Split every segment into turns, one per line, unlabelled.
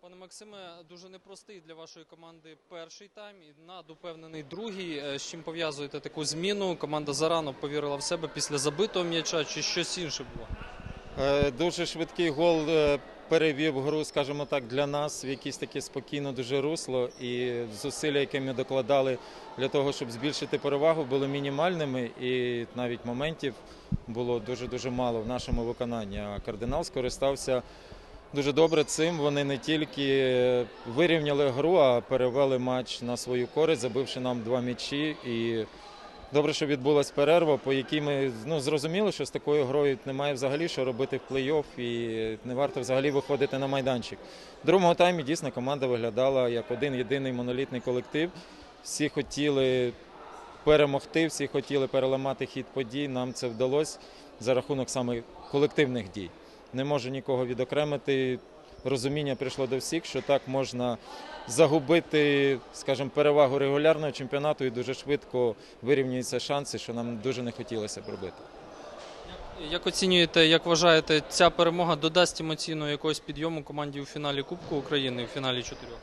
Пане Максиме, дуже непростий для вашої команди перший тайм і надупевнений другий. Е, з чим пов'язуєте таку зміну? Команда зарано повірила в себе після забитого м'яча чи щось інше було?
Е, дуже швидкий гол е, перевів гру, скажімо так, для нас в якесь таке спокійне дуже русло. І зусилля, які ми докладали для того, щоб збільшити перевагу, були мінімальними, і навіть моментів було дуже дуже мало в нашому виконанні. А кардинал скористався дуже добре цим. Вони не тільки вирівняли гру, а перевели матч на свою користь, забивши нам два м'ячі. І Добре, що відбулася перерва, по якій ми ну, зрозуміли, що з такою грою немає взагалі що робити в плей-офф і не варто взагалі виходити на майданчик. В другому таймі дійсно команда виглядала як один єдиний монолітний колектив. Всі хотіли перемогти, всі хотіли переламати хід подій. Нам це вдалося за рахунок саме колективних дій. Не можу нікого відокремити. Розуміння прийшло до всіх, що так можна загубити, скажімо, перевагу регулярного чемпіонату і дуже швидко вирівнюються шанси, що нам дуже не хотілося б робити.
Як оцінюєте, як вважаєте, ця перемога додасть емоційного якогось підйому команді у фіналі Кубку України, у фіналі чотирьох?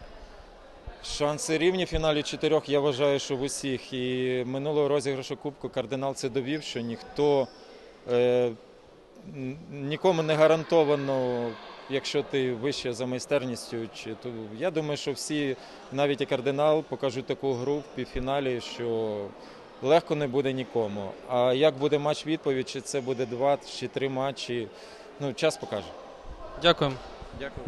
Шанси рівні в фіналі чотирьох, я вважаю, що в усіх. І минулого розіграшу Кубку кардинал це довів, що ніхто е, нікому не гарантовано, якщо ти вище за майстерністю. Чи, то, я думаю, що всі, навіть і кардинал, покажуть таку гру в півфіналі, що легко не буде нікому. А як буде матч відповідь, чи це буде два чи три матчі, ну, час покаже.
Дякуємо.
Дякую